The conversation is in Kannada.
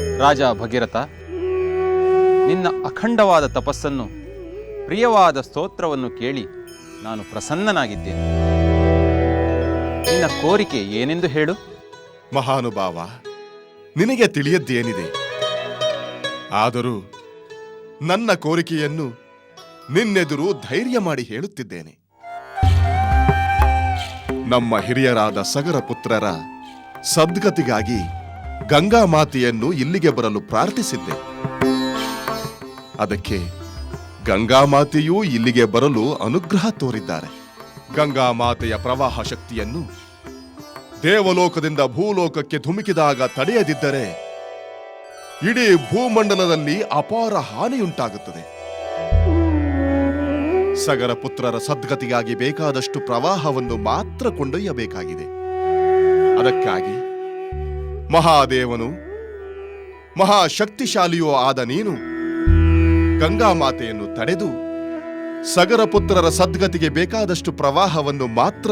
ರಾಜ ಭಗೀರಥ, ನಿನ್ನ ಅಖಂಡವಾದ ತಪಸ್ಸನ್ನು, ಪ್ರಿಯವಾದ ಸ್ತೋತ್ರವನ್ನು ಕೇಳಿ ನಾನು ಪ್ರಸನ್ನನಾಗಿದ್ದೇನೆ. ನಿನ್ನ ಕೋರಿಕೆ ಏನೆಂದು ಹೇಳು. ಮಹಾನುಭಾವ, ನಿನಗೆ ತಿಳಿಯದ್ದೇನಿದೆ? ಆದರೂ ನನ್ನ ಕೋರಿಕೆಯನ್ನು ನಿನ್ನೆದುರು ಧೈರ್ಯ ಮಾಡಿ ಹೇಳುತ್ತಿದ್ದೇನೆ. ನಮ್ಮ ಹಿರಿಯರಾದ ಸಗರ ಪುತ್ರರ ಸದ್ಗತಿಗಾಗಿ ಗಂಗಾ ಮಾತೆಯನ್ನು ಇಲ್ಲಿಗೆ ಬರಲು ಪ್ರಾರ್ಥಿಸಿದ್ದೆ. ಅದಕ್ಕೆ ಗಂಗಾ ಮಾತೆಯೂ ಇಲ್ಲಿಗೆ ಬರಲು ಅನುಗ್ರಹ ತೋರಿದ್ದಾರೆ. ಗಂಗಾ ಮಾತೆಯ ಪ್ರವಾಹ ಶಕ್ತಿಯನ್ನು ದೇವಲೋಕದಿಂದ ಭೂಲೋಕಕ್ಕೆ ಧುಮುಕಿದಾಗ ತಡೆಯದಿದ್ದರೆ ಇಡೀ ಭೂಮಂಡಲದಲ್ಲಿ ಅಪಾರ ಹಾನಿಯುಂಟಾಗುತ್ತದೆ. ಸಗರ ಪುತ್ರರ ಸದ್ಗತಿಗಾಗಿ ಬೇಕಾದಷ್ಟು ಪ್ರವಾಹವನ್ನು ಮಾತ್ರ ಕೊಂಡೊಯ್ಯಬೇಕಾಗಿದೆ. ಅದಕ್ಕಾಗಿ ಮಹಾದೇವನು ಮಹಾಶಕ್ತಿಶಾಲಿಯೂ ಆದ ನೀನು ಗಂಗಾ ಮಾತೆಯನ್ನು ತಡೆದು ಸಗರಪುತ್ರರ ಸದ್ಗತಿಗೆ ಬೇಕಾದಷ್ಟು ಪ್ರವಾಹವನ್ನು ಮಾತ್ರ